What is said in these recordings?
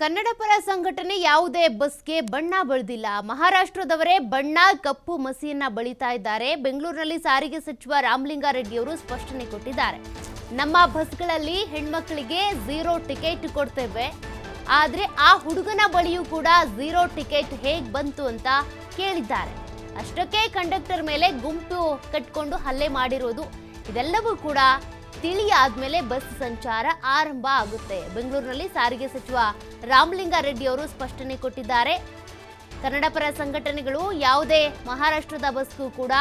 ಕನ್ನಡ ಪರ ಸಂಘಟನೆ ಯಾವುದೇ ಬಸ್ಗೆ ಬಣ್ಣ ಬಳಿದಿಲ್ಲ. ಮಹಾರಾಷ್ಟ್ರದವರೇ ಬಣ್ಣ, ಕಪ್ಪು ಮಸಿಯನ್ನ ಬಳಿತಾ ಇದ್ದಾರೆ. ಬೆಂಗಳೂರಿನಲ್ಲಿ ಸಾರಿಗೆ ಸಚಿವ ರಾಮಲಿಂಗಾರೆಡ್ಡಿಯವರು ಸ್ಪಷ್ಟನೆ ಕೊಟ್ಟಿದ್ದಾರೆ. ನಮ್ಮ ಬಸ್ಗಳಲ್ಲಿ ಹೆಣ್ಮಕ್ಳಿಗೆ ಝೀರೋ ಟಿಕೆಟ್ ಕೊಡ್ತೇವೆ. ಆದರೆ ಆ ಹುಡುಗನ ಬಳಿಯೂ ಕೂಡ ಝೀರೋ ಟಿಕೆಟ್ ಹೇಗೆ ಬಂತು ಅಂತ ಕೇಳಿದ್ದಾರೆ. ಅಷ್ಟಕ್ಕೆ ಕಂಡಕ್ಟರ್ ಮೇಲೆ ಗುಂಪು ಕಟ್ಕೊಂಡು ಹಲ್ಲೆ ಮಾಡಿರೋದು. ಇದೆಲ್ಲವೂ ಕೂಡ ತಿಳಿಯಾದ್ಮೇಲೆ ಬಸ್ ಸಂಚಾರ ಆರಂಭ ಆಗುತ್ತೆ. ಬೆಂಗಳೂರಿನಲ್ಲಿ ಸಾರಿಗೆ ಸಚಿವ ರಾಮಲಿಂಗಾರೆಡ್ಡಿ ಅವರು ಸ್ಪಷ್ಟನೆ ಕೊಟ್ಟಿದ್ದಾರೆ. ಕನ್ನಡ ಪರ ಸಂಘಟನೆಗಳು ಯಾವುದೇ ಮಹಾರಾಷ್ಟ್ರದ ಬಸ್ಗೂ ಕೂಡ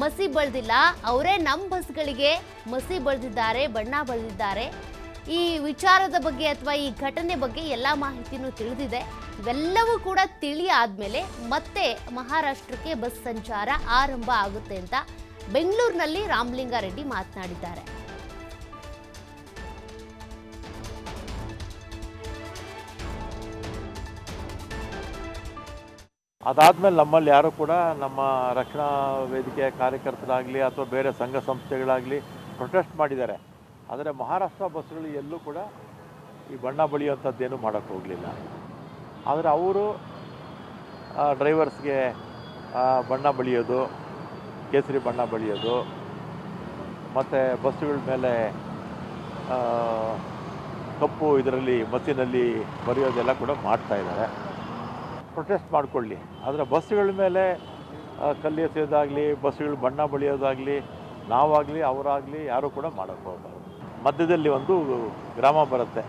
ಮಸಿ ಬಳ್ದಿಲ್ಲ. ಅವರೇ ನಮ್ಮ ಬಸ್ಗಳಿಗೆ ಮಸಿ ಬಳ್ದಿದ್ದಾರೆ, ಬಣ್ಣ ಬಳ್ದಿದ್ದಾರೆ. ಈ ವಿಚಾರದ ಬಗ್ಗೆ ಅಥವಾ ಈ ಘಟನೆ ಬಗ್ಗೆ ಎಲ್ಲ ಮಾಹಿತಿನೂ ತಿಳಿದಿದೆ. ಇವೆಲ್ಲವೂ ಕೂಡ ತಿಳಿ ಆದ್ಮೇಲೆ ಮತ್ತೆ ಮಹಾರಾಷ್ಟ್ರಕ್ಕೆ ಬಸ್ ಸಂಚಾರ ಆರಂಭ ಆಗುತ್ತೆ ಅಂತ ಬೆಂಗಳೂರಿನಲ್ಲಿ ರಾಮಲಿಂಗಾರೆಡ್ಡಿ ಮಾತನಾಡಿದ್ದಾರೆ. ಅದಾದಮೇಲೆ ನಮ್ಮಲ್ಲಿ ಯಾರು ಕೂಡ ನಮ್ಮ ರಕ್ಷಣಾ ವೇದಿಕೆಯ ಕಾರ್ಯಕರ್ತರಾಗಲಿ ಅಥವಾ ಬೇರೆ ಸಂಘ ಸಂಸ್ಥೆಗಳಾಗಲಿ ಪ್ರೊಟೆಸ್ಟ್ ಮಾಡಿದ್ದಾರೆ. ಆದರೆ ಮಹಾರಾಷ್ಟ್ರ ಬಸ್ಗಳು ಎಲ್ಲೂ ಕೂಡ ಈ ಬಣ್ಣ ಬಳಿಯುವಂಥದ್ದೇನು ಮಾಡೋಕ್ಕೆ ಹೋಗಲಿಲ್ಲ. ಆದರೆ ಅವರು ಡ್ರೈವರ್ಸ್ಗೆ ಬಣ್ಣ ಬಳಿಯೋದು, ಕೇಸರಿ ಬಣ್ಣ ಬಳಿಯೋದು, ಮತ್ತು ಬಸ್ಸುಗಳ ಮೇಲೆ ಕಪ್ಪು ಇದರಲ್ಲಿ ಮತ್ತಿನಲ್ಲಿ ಬರೆಯೋದೆಲ್ಲ ಕೂಡ ಮಾಡ್ತಾ ಇದ್ದಾರೆ. ಪ್ರೊಟೆಸ್ಟ್ ಮಾಡಿಕೊಳ್ಳಿ. ಆದರೆ ಬಸ್ಸುಗಳ ಮೇಲೆ ಆ, ಕಲ್ಲು ಎಸೆಯೋದಾಗಲಿ ಬಸ್ಸುಗಳು ಬಣ್ಣ ಬಳಿಯೋದಾಗಲಿ ನಾವಾಗಲಿ ಅವರಾಗಲಿ ಯಾರೂ ಕೂಡ ಮಾಡೋಕ್ಕೋಗಬಾರ್ದು ಮಧ್ಯದಲ್ಲಿ ಒಂದು ಗ್ರಾಮ ಬರುತ್ತೆ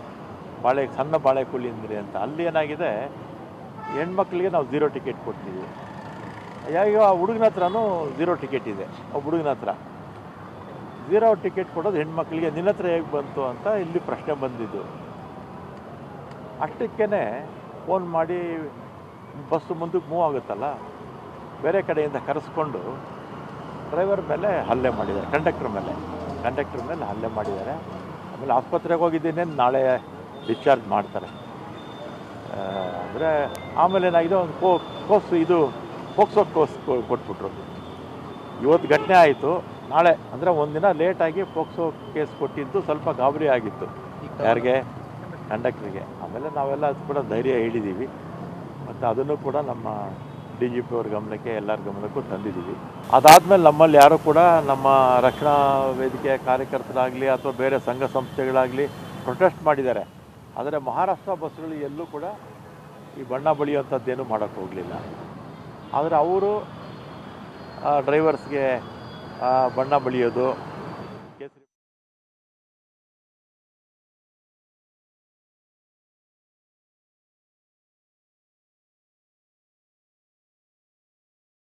ಬಾಳೆ ಸಣ್ಣ ಬಾಳೆಕುಳಿಂದ್ರಿ ಅಂತ. ಅಲ್ಲಿ ಏನಾಗಿದೆ ಹೆಣ್ಮಕ್ಳಿಗೆ ನಾವು ಝೀರೋ ಟಿಕೆಟ್ ಕೊಡ್ತೀವಿ. ಈಗ ಆ ಹುಡುಗನ ಹತ್ರನೂ ಝೀರೋ ಟಿಕೆಟ್ ಇದೆ ಆ ಹುಡುಗನ ಹತ್ರ. ಝೀರೋ ಟಿಕೆಟ್ ಕೊಡೋದು ಹೆಣ್ಮಕ್ಳಿಗೆ ನಿನ್ನ ಹತ್ರ ಹೇಗೆ ಬಂತು? ಅಂತ ಇಲ್ಲಿ ಪ್ರಶ್ನೆ ಬಂದಿದ್ದು. ಅಷ್ಟಕ್ಕೇ ಫೋನ್ ಮಾಡಿ ಬಸ್ಸು ಮುಂದಕ್ಕೆ ಮೂವ್ ಆಗುತ್ತಲ್ಲ? ಬೇರೆ ಕಡೆಯಿಂದ ಕರೆಸ್ಕೊಂಡು ಡ್ರೈವರ್ ಮೇಲೆ ಹಲ್ಲೆ ಮಾಡಿದ್ದಾರೆ ಕಂಡಕ್ಟರ್ ಮೇಲೆ. ಕಂಡಕ್ಟರ್ ಮೇಲೆ ಹಲ್ಲೆ ಮಾಡಿದ್ದಾರೆ. ಆಮೇಲೆ ಆಸ್ಪತ್ರೆಗೆ ಹೋಗಿದ್ದೀನಿ ನಾಳೆ ಡಿಸ್ಚಾರ್ಜ್ ಮಾಡ್ತಾರೆ. ಅಂದರೆ ಆಮೇಲೆ ಏನಾಗಿದೆ ಒಂದು ಕೋ ಕೋಸ್ ಇದು ಪೋಕ್ಸೋ ಕೋಸ್ ಕೊಟ್ಬಿಟ್ರು. ಇವತ್ತು ಘಟನೆ ಆಯಿತು ನಾಳೆ ಅಂದರೆ ಒಂದಿನ ಲೇಟಾಗಿ ಪೋಕ್ಸೋ ಕೇಸ್ ಕೊಟ್ಟಿದ್ದು ಸ್ವಲ್ಪ ಗಾಬರಿ ಆಗಿತ್ತು. ಯಾರಿಗೆ? ಕಂಡಕ್ಟ್ರಿಗೆ ಆಮೇಲೆ ನಾವೆಲ್ಲ ಅದು ಕೂಡ ಧೈರ್ಯ ಹೇಳಿದ್ದೀವಿ. ಮತ್ತು ಅದನ್ನು ಕೂಡ ನಮ್ಮ ಡಿ ಜಿ ಪಿ ಅವ್ರ ಗಮನಕ್ಕೆ, ಎಲ್ಲರ ಗಮನಕ್ಕೂ ತಂದಿದ್ದೀವಿ. ಅದಾದಮೇಲೆ ನಮ್ಮಲ್ಲಿ ಯಾರು ಕೂಡ ನಮ್ಮ ರಕ್ಷಣಾ ವೇದಿಕೆಯ ಕಾರ್ಯಕರ್ತರಾಗಲಿ ಅಥವಾ ಬೇರೆ ಸಂಘ ಸಂಸ್ಥೆಗಳಾಗಲಿ ಪ್ರೊಟೆಸ್ಟ್ ಮಾಡಿದ್ದಾರೆ. ಆದರೆ ಮಹಾರಾಷ್ಟ್ರ ಬಸ್ಗಳು ಎಲ್ಲೂ ಕೂಡ ಈ ಬಣ್ಣ ಬಳಿಯುವಂಥದ್ದೇನು ಮಾಡೋಕ್ಕೆ ಹೋಗಲಿಲ್ಲ. ಆದರೆ ಅವರು ಡ್ರೈವರ್ಸ್ಗೆ ಬಣ್ಣ ಬಳಿಯೋದು